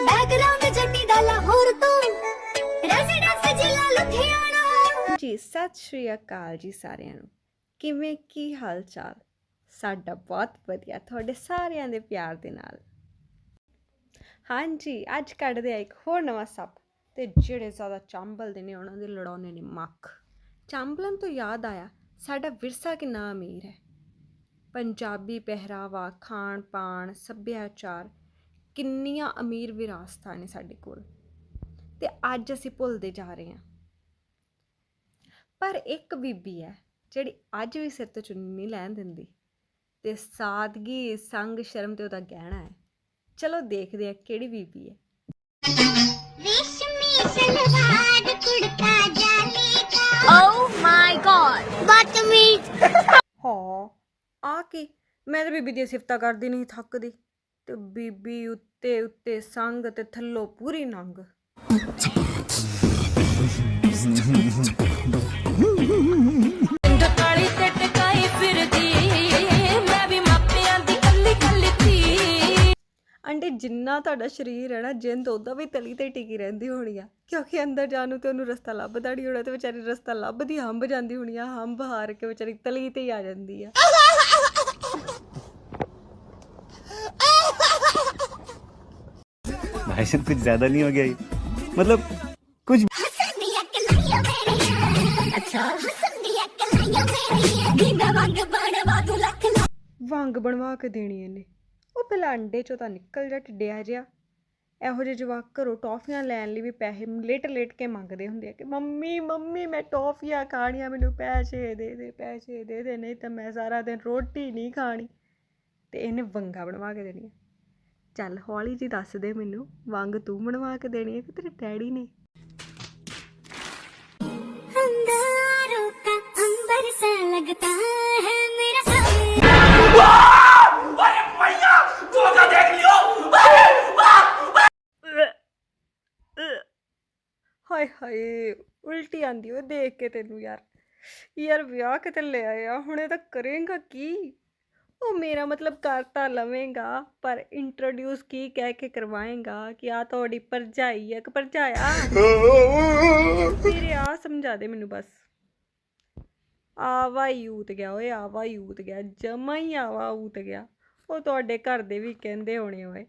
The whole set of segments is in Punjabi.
ਬੈਕਗ੍ਰਾਉਂਡ ਜੱਟੀ ਦਾ ਲਾਹੌਰ ਤੋਂ? ਰੈਜ਼ੀਡੈਂਸ ਜ਼ਿਲ੍ਹਾ ਲੁਧਿਆਣਾ। ਜੀ, ਸਤਿ ਸ਼੍ਰੀ ਅਕਾਲ ਜੀ ਸਾਰਿਆਂ ਨੂੰ। ਕਿਵੇਂ, ਕੀ ਹਾਲ ਚਾਲ ਸਾਡਾ ਬਹੁਤ ਵਧੀਆ, ਤੁਹਾਡੇ ਸਾਰਿਆਂ ਦੇ ਪਿਆਰ ਦੇ ਨਾਲ। ਹਾਂਜੀ, ਅੱਜ ਕੱਢਦੇ ਆ ਇੱਕ ਹੋਰ ਨਵਾਂ ਸੱਪ, ਤੇ ਜਿਹੜੇ ਜ਼ਿਆਦਾ ਚਾਂਬਲ ਦੇ ਨੇ, ਉਹਨਾਂ ਦੇ ਲੜਾਉਣੇ ਨੇ ਮੱਖ। ਚਾਂਬਲਨ ਤੋਂ ਯਾਦ ਆਇਆ, ਸਾਡਾ ਵਿਰਸਾ ਕਿੰਨਾ ਅਮੀਰ ਹੈ। ਪੰਜਾਬੀ ਪਹਿਰਾਵਾ ਖਾਣ ਪਾਣ ਸੱਭਿਆਚਾਰ ਕਿੰਨੀਆਂ ਅਮੀਰ ਵਿਰਾਸਤਾਂ ਨੇ ਸਾਡੇ ਕੋਲ। ਤੇ ਅੱਜ ਅਸੀਂ ਭੁੱਲਦੇ ਜਾ ਰਹੇ ਹਾਂ। ਪਰ ਇੱਕ ਬੀਬੀ ਹੈ ਜਿਹੜੀ ਅੱਜ ਵੀ ਸਿਰ ਤੋਂ ਚੁੰਨੀ ਨਹੀਂ ਲੈਣ ਦਿੰਦੀ ਤੇ ਸਾਦਗੀ ਸੰਗ ਸ਼ਰਮ ਤੇ ਉਹਦਾ ਗਹਿਣਾ ਹੈ। ਚਲੋ ਦੇਖਦੇ ਆ ਕਿਹੜੀ ਬੀਬੀ ਹੈ। ਰੇਸ਼ਮੀ ਸਲਵਾਰ ਕੁੜਤਾ ਜਾਲੀ ਦਾ। ਓ ਮਾਈ ਗॉड ਬਦਤਮੀਜ਼। ਹਾਂ ਆ ਕੀ? ਮੈਂ ਤਾਂ ਬੀਬੀ ਦੀ ਸਿਫਤਾਂ ਕਰਦੀ ਨਹੀਂ ਥੱਕਦੀ। ਤੇ ਬੀਬੀ ਉੱਤੇ ਉੱਤੇ ਸੰਗ ਤੇ ਥੱਲੋਂ ਪੂਰੀ ਨੰਗ। ਪਿੰਡ ਕਾਲੀ ਤੇ ਟਕਾਈ ਫਿਰਦੀ ਮੈਂ ਵੀ ਮਾਪਿਆਂ ਦੀ ਕੱਲੀ ਕੱਲੀ ਧੀ। ਆਂਟੀ ਜਿੰਨਾ ਤੁਹਾਡਾ ਸਰੀਰ ਹੈ ਨਾ ਜਿੰਦ ਉਹਦਾ ਵੀ ਤਲੀ ਤੇ ਟਿਕੀ ਰਹਿੰਦੀ ਹੋਣੀ ਆ। ਕਿਉਂਕਿ ਅੰਦਰ ਜਾਣ ਨੂੰ ਤੇ ਉਹਨੂੰ ਰਸਤਾ ਲੱਭਦਾ ਨਹੀਂ ਹੋਣਾ ਤੇ ਵਿਚਾਰੀ ਰਸਤਾ ਲੱਭਦੀ ਹੰਬ ਜਾਂਦੀ ਹੋਣੀ ਆ ਹੰਬ ਹਾਰ ਕੇ ਵਿਚਾਰੀ ਤਲੀ ਤੇ ਹੀ ਆ ਜਾਂਦੀ ਆ। भाई साहब कुछ ज्यादा नहीं हो गया ये मतलब कुछ ਹਸੰਦੀਆਂ ਕਲਾਈਆਂ ਮੇਰੀਆਂ ਅੱਛਾ ਹਸੰਦੀਆਂ ਕਲਾਈਆਂ ਮੇਰੀਆਂ ਦੀਨਾ ਵਾਂਗ ਬਣਵਾ ਤੂੰ ਲੱਖ ਲਾ ਵੰਗ ਬਣਵਾ ਕੇ ਦੇਣੀ ਇਹਨੇ ਉਹ ਪਹਿਲਾਂ ਅੰਡੇ ਚੋਂ ਤਾਂ ਨਿਕਲ ਜਾ ਟਿੱਡਿਆ ਜਿਹਾ ਇਹੋ ਜਿਹੇ ਜਵਾਕ ਘਰੋਂ ਟੌਫੀਆਂ ਲੈਣ ਲਈ ਵੀ ਪੈਸੇ ਲੇਟ ਲੇਟ ਕੇ ਮੰਗਦੇ ਹੁੰਦੇ ਆ ਕਿ ਮੰਮੀ ਮੰਮੀ ਮੈਂ ਟੌਫੀਆਂ ਖਾਣੀਆਂ ਮੈਨੂੰ ਪੈਸੇ ਦੇ ਦੇ ਪੈਸੇ ਦੇ ਦੇ ਨਹੀਂ ਤਾਂ ਮੈਂ ਸਾਰਾ ਦਿਨ ਰੋਟੀ ਨਹੀਂ ਖਾਣੀ ਤੇ ਇਹਨੇ ਵੰਗਾ ਬਣਵਾ ਕੇ ਦੇਣੀਆਂ ਚੱਲ ਹੌਲੀ ਜੀ ਦੱਸ ਦੇ ਮੈਨੂੰ ਵੰਗ ਤੂੰ ਬਣਵਾ ਕੇ ਦੇਣੀ ਹੈ ਕਿ ਤੇਰੇ ਡੈਡੀ ਨੇ अंगारों का अंबर सा लगता है मेरा सामने ਹਾਏ ਹਾਏ ਉਲਟੀ ਆਂਦੀ ਓ ਦੇਖ ਕੇ ਤੈਨੂੰ ਯਾਰ ਯਾਰ ਵਿਆਹ ਕਿਤੇ ਲੈ ਆਇਆ ਹੁਣ ਇਹ ਤਾਂ ਕਰੇਗਾ ਕੀ ਉਹ ਮੇਰਾ ਮਤਲਬ ਕਰ ਤਾਂ ਲਵੇਂਗਾ, ਪਰ ਇੰਟਰੋਡਿਊਸ ਕੀ ਕਹਿ ਕੇ ਕਰਵਾਏਗਾ ਕਿ ਆ ਤੁਹਾਡੀ ਭਰਜਾਈ ਹੈ ਕਿ ਭਰਜਾਇਆ। ਮੇਰੇ ਆ ਸਮਝਾ ਦੇ ਮੈਨੂੰ ਬਸ। ਆਵਾ ਯੂਤ ਗਿਆ, ਓਏ ਆਵਾ ਯੂਤ ਗਿਆ, ਜਮਾ ਹੀ ਆਵਾ ਊਤ ਗਿਆ। ਉਹ ਤੁਹਾਡੇ ਘਰ ਦੇ ਵੀ ਕਹਿੰਦੇ ਹੋਣੇ ਓਏ।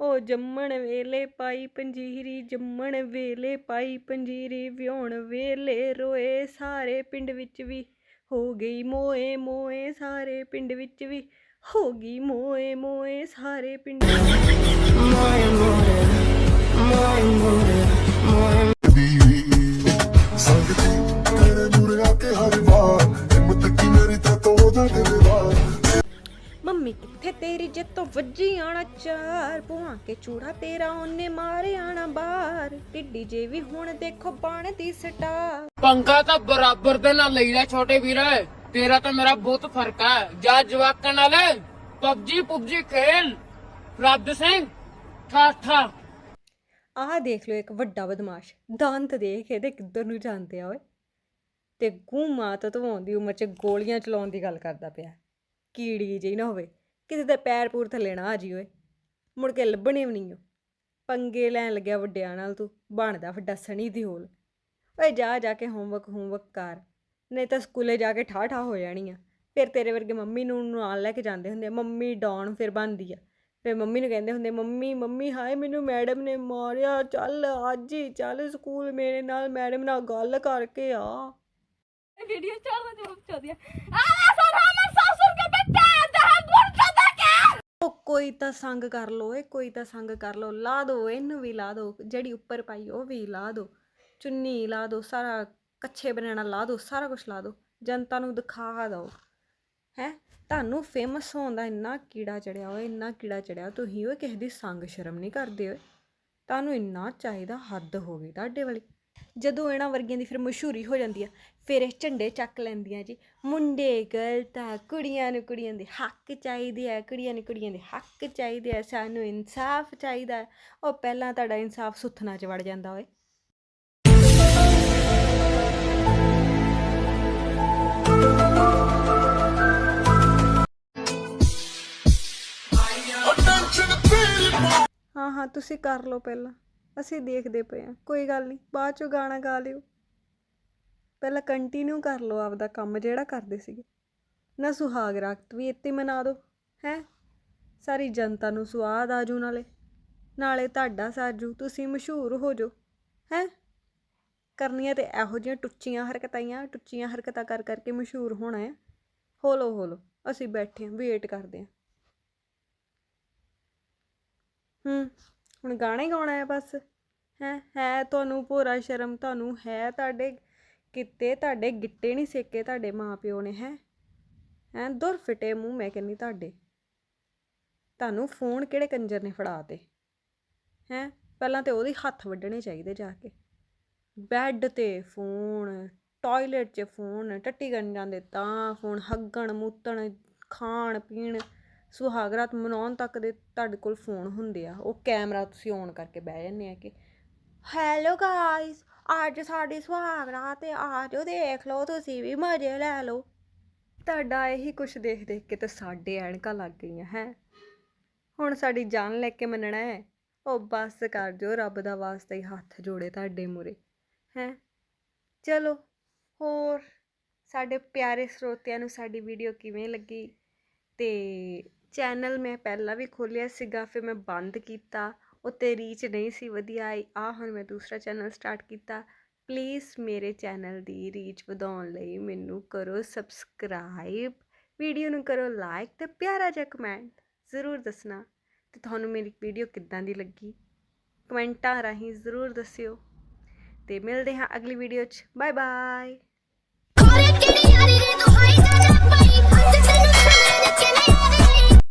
ਉਹ ਜੰਮਣ ਵੇਲੇ ਪਾਈ ਪੰਜੀਰੀ, ਜੰਮਣ ਵੇਲੇ ਪਾਈ ਪੰਜੀਰੀ, ਵਿਆਹੁਣ ਵੇਲੇ ਰੋਏ ਸਾਰੇ ਪਿੰਡ ਵਿੱਚ ਵੀ। ਹੋ ਗਈ ਮੋਏ ਮੋਏ ਸਾਰੇ ਪਿੰਡ ਵਿੱਚ ਵੀ ਹੋ ਗਈ ਮੋਏ ਮੋਏ ਸਾਰੇ ਪਿੰਡ ਵਿੱਚ ਸੰਗਤੀ ਚਾਰ ਪੁਆ ਕੇ ਚੂੜਾ ਤੇਰਾ ਉਹਨੇ ਮਾਰੇ ਆਣਾ ਬਾਹਰ। ਟਿੱਡੀ ਜੇ ਵੀ ਹੁਣ ਦੇਖੋ ਬਾਣ ਦੀ ਸਟਾਰ। ਪੰਗਾ ਤਾਂ ਬਰਾਬਰ ਦੇ ਨਾਲ ਲਈਦਾ ਛੋਟੇ ਵੀਰ। ਤੇਰਾ ਤਾਂ ਮੇਰਾ ਬਹੁਤ ਫ਼ਰਕ ਹੈ ਜਾ ਜਵਾਕਾਂ ਨਾਲ ਪਬਜੀ ਪੁਬਜੀ ਖੇਲ। ਰੱਦ ਸਿੰਘ ਠਾ ਠਾ ਆਹ ਦੇਖ ਲਓ ਇੱਕ ਵੱਡਾ ਬਦਮਾਸ਼। ਦੰਤ ਦੇਖ ਇਹਦੇ ਕਿੱਧਰ ਨੂੰ ਜਾਂਦੇ ਆ ਓਏ। ਤੇ ਗੂੰ ਮਾਤਾ ਧਵਾਉਣ ਦੀ ਉਮਰ 'ਚ ਗੋਲੀਆਂ ਚਲਾਉਣ ਦੀ ਗੱਲ ਕਰਦਾ ਪਿਆ। ਕੀੜੀ ਜਿਹੀ ਨਾ ਹੋਵੇ। ਕਿਸੇ ਦੇ ਪੈਰ ਪੂਰ ਥੱਲੇ ਨਾ ਆ ਜੀ ਓਏ। ਮੁੜ ਕੇ ਲੱਭਣੇ ਵੀ ਨਹੀਂ ਓ। ਪੰਗੇ ਲੈਣ ਲੱਗਿਆ ਵੱਡਿਆਂ ਨਾਲ ਤੂੰ, ਬਣਦਾ ਵੱਡਾ ਸਣੀ ਦੀ ਹੋਲ। ਓਏ ਜਾ ਜਾ ਕੇ ਹੋਮਵਰਕ ਹੋਮਵਰਕ ਕਰ। ਨਹੀਂ ਤਾਂ ਸਕੂਲੇ ਜਾ ਕੇ ਠਾ ਠਾ ਹੋ ਜਾਣੀ ਆ ਫਿਰ ਤੇਰੇ ਵਰਗੇ ਮੰਮੀ ਨੂੰ ਨਾਲ ਲੈ ਕੇ ਜਾਂਦੇ ਹੁੰਦੇ ਮੰਮੀ ਡਾਉਣ ਫਿਰ ਬਣਦੀ ਆ। ਫਿਰ ਮੰਮੀ ਨੂੰ ਕਹਿੰਦੇ ਹੁੰਦੇ ਮੰਮੀ ਮੰਮੀ, ਹਾਏ, ਮੈਨੂੰ ਮੈਡਮ ਨੇ ਮਾਰਿਆ। ਚੱਲ ਅੱਜ ਹੀ, ਚੱਲ ਸਕੂਲ ਮੇਰੇ ਨਾਲ ਮੈਡਮ ਨਾਲ ਗੱਲ ਕਰਕੇ ਆ। ਵੀਡੀਓ ਚਾਰ ਵਜੇ ਉੱਠ ਚੋਦੀ ਆ ਸਰ ਹਮਰ ਸਾਸੁਰ ਕੇ ਬੱਚਾ ਦਹਾਂ ਗੁਰ ਚਦਾ ਕੇ ਉਹ ਕੋਈ ਤਾਂ ਸੰਗ ਕਰ ਲੋ ਏ ਕੋਈ ਤਾਂ ਸੰਗ ਕਰ ਲੋ ਲਾ ਦੋ, ਇਹਨੂੰ ਵੀ ਲਾ ਦੋ, ਜਿਹੜੀ ਉੱਪਰ ਪਾਈ ਉਹ ਵੀ ਲਾ ਦੋ। ਚੁੰਨੀ ਲਾ ਦੋ, ਸਾਰਾ ਕੱਛੇ ਬਣਾਣਾ ਲਾ ਦੋ, ਸਾਰਾ ਕੁਝ ਲਾ ਦੋ। ਜਨਤਾ ਨੂੰ ਦਿਖਾ ਦਿਓ ਹੈ? ਤੁਹਾਨੂੰ ਫੇਮਸ ਹੋਣ ਦਾ ਇੰਨਾ ਕੀੜਾ ਚੜਿਆ ਓਏ, ਇੰਨਾ ਕੀੜਾ ਚੜਿਆ। ਤੁਸੀਂ ਉਹ ਕਿਸੇ ਦੀ ਸੰਗ ਸ਼ਰਮ ਨਹੀਂ ਕਰਦੇ ਹੋਏ ਤੁਹਾਨੂੰ ਇੰਨਾ ਚਾਹੀਦਾ ਹੱਦ ਹੋ ਗਈ ਤੁਹਾਡੇ ਵਾਲੀ। ਜਦੋਂ ਇਹਨਾਂ ਵਰਗੀਆਂ ਦੀ ਫਿਰ ਮਸ਼ਹੂਰੀ ਹੋ ਜਾਂਦੀ ਆ ਫਿਰ ਇਹ ਝੰਡੇ ਚੱਕ ਲੈਂਦੀਆਂ ਜੀ। ਮੁੰਡੇ ਗਲਤ ਆ ਕੁੜੀਆਂ ਨੂੰ ਕੁੜੀਆਂ ਦੇ ਹੱਕ ਚਾਹੀਦੇ ਆ ਕੁੜੀਆਂ ਨੂੰ ਕੁੜੀਆਂ ਦੇ ਹੱਕ ਚਾਹੀਦੇ ਆ ਸਾਨੂੰ ਇਨਸਾਫ ਚਾਹੀਦਾ। ਉਹ ਪਹਿਲਾਂ ਤੁਹਾਡਾ ਇਨਸਾਫ ਸੁੱਥਣਾ 'ਚ ਵੜ ਜਾਂਦਾ ਓਏ। ਹਾਂ ਹਾਂ ਤੁਸੀਂ ਕਰ ਲਓ ਪਹਿਲਾਂ। ਅਸੀਂ ਦੇਖਦੇ ਪਏ ਹਾਂ। ਕੋਈ ਗੱਲ ਨਹੀਂ, ਬਾਅਦ ਚੋਂ ਗਾਣਾ ਗਾ ਲਿਓ। ਪਹਿਲਾਂ ਕੰਟੀਨਿਊ ਕਰ ਲਓ ਆਪਦਾ ਕੰਮ ਜਿਹੜਾ ਕਰਦੇ ਸੀਗੇ। ਨਾ ਸੁਹਾਗ ਰਾਤ ਵੀ ਇੱਥੇ ਮਨਾ ਦਿਓ, ਹੈ? ਸਾਰੀ ਜਨਤਾ ਨੂੰ ਸੁਆਦ ਆਜੂ ਨਾਲੇ। ਨਾਲੇ ਤੁਹਾਡਾ ਸਾਜੂ, ਤੁਸੀਂ ਮਸ਼ਹੂਰ ਹੋ ਜਾਓ, ਹੈ? ਕਰਨੀਆਂ ਤੇ ਇਹੋ ਜਿਹੀਆਂ ਟੁੱਚੀਆਂ ਹਰਕਤਾਂ ਟੁੱਚੀਆਂ ਹਰਕਤਾਂ ਕਰ ਕਰਕੇ ਮਸ਼ਹੂਰ ਹੋਣਾ ਹੈ ਹੋਲੋ ਹੋਲੋ, ਅਸੀਂ ਬੈਠੇ ਹਾਂ ਵੇਟ ਕਰਦੇ ਹਾਂ। ਹੂੰ। ਹੁਣ ਗਾਣੇ ਗਾਉਣਾ ਹੈ ਬਸ। ਹੈ ਹੈ ਤੁਹਾਨੂੰ ਭੋਰਾ ਸ਼ਰਮ, ਤੁਹਾਨੂੰ ਹੈ ਤੁਹਾਡੇ ਕਿਤੇ, ਤੁਹਾਡੇ ਗਿੱਟੇ ਨਹੀਂ ਸੇਕੇ ਤੁਹਾਡੇ ਮਾਪਿਓ ਨੇ, ਹੈ। ਹੈ, ਦੁਰ ਫਿਟੇ ਮੂੰਹ ਮੈਂ ਕਹਿੰਨੀ ਤੁਹਾਡੇ। ਤੁਹਾਨੂੰ ਫੋਨ ਕਿਹੜੇ ਕੰਜਰ ਨੇ ਫੜਾਤੇ ਹੈ, ਪਹਿਲਾਂ ਤੇ ਉਹਦੇ ਹੱਥ ਵੱਢਣੇ ਚਾਹੀਦੇ ਜਾ ਕੇ। ਬੈੱਡ ਤੇ ਫੋਨ, ਟਾਇਲਟ 'ਚ ਫੋਨ, ਟੱਟੀ ਕਰਨ ਜਾਂਦੇ ਤਾਂ ਫੋਨ, ਹੱਗਣ, ਮੂਤਣ, ਖਾਣ, ਪੀਣ। ਸੁਹਾਗਰਾਤ ਮਨਾਉਣ ਤੱਕ ਦੇ ਤੁਹਾਡੇ ਕੋਲ ਫੋਨ ਹੁੰਦੇ ਆ ਉਹ ਕੈਮਰਾ ਤੁਸੀਂ ਔਨ ਕਰਕੇ ਬਹਿ ਜਾਂਦੇ ਆ ਕਿ ਹੈਲੋ ਗਾਇਸ ਅੱਜ ਸਾਡੀ ਸੁਹਾਗਰਾਤ ਤੇ ਆ ਜਾਓ ਦੇਖ ਲਓ ਤੁਸੀਂ ਵੀ ਮਜ਼ੇ ਲੈ ਲਓ। ਤੁਹਾਡਾ ਇਹੀ ਕੁਛ ਦੇਖ ਦੇਖ ਕੇ ਤੇ ਸਾਡੇ ਐਨਕਾਂ ਲੱਗ ਗਈਆਂ ਹੈ। ਹੁਣ ਸਾਡੀ ਜਾਨ ਲੈ ਕੇ ਮੰਨਣਾ ਹੈ ਉਹ ਬਸ ਕਰ ਜੋ ਰੱਬ ਦਾ ਵਾਸਤਾ ਹੀ ਹੱਥ ਜੋੜੇ ਤੁਹਾਡੇ ਮੂਰੇ ਹੈ। ਚਲੋ ਹੋਰ ਸਾਡੇ ਪਿਆਰੇ ਸਰੋਤਿਆਂ ਨੂੰ ਸਾਡੀ ਵੀਡੀਓ ਕਿਵੇਂ ਲੱਗੀ? ਤੇ ਚੈਨਲ ਮੈਂ ਪਹਿਲਾਂ ਵੀ ਖੋਲ੍ਹਿਆ ਸੀਗਾ, ਫਿਰ ਮੈਂ ਬੰਦ ਕੀਤਾ, ਉੱਤੇ ਰੀਚ ਨਹੀਂ ਸੀ, ਵਧੀਆ ਆਈ ਆ ਹੁਣ ਮੈਂ ਦੂਸਰਾ ਚੈਨਲ ਸਟਾਰਟ ਕੀਤਾ। ਪਲੀਜ਼ ਮੇਰੇ ਚੈਨਲ ਦੀ ਰੀਚ ਵਧਾਉਣ ਲਈ ਮੈਨੂੰ ਕਰੋ ਸਬਸਕ੍ਰਾਈਬ ਵੀਡੀਓ ਨੂੰ ਕਰੋ ਲਾਈਕ ਤੇ ਪਿਆਰਾ ਜਿਹਾ ਕਮੈਂਟ ਜ਼ਰੂਰ ਦੱਸਣਾ। ਤੇ ਤੁਹਾਨੂੰ ਮੇਰੀ ਵੀਡੀਓ ਕਿੱਦਾਂ ਦੀ ਲੱਗੀ? ਕਮੈਂਟਾਂ ਰਾਹੀਂ ਜ਼ਰੂਰ ਦੱਸਿਓ। ਤੇ ਮਿਲਦੇ ਹਾਂ ਅਗਲੀ ਵੀਡੀਓ 'ਚ। Bye bye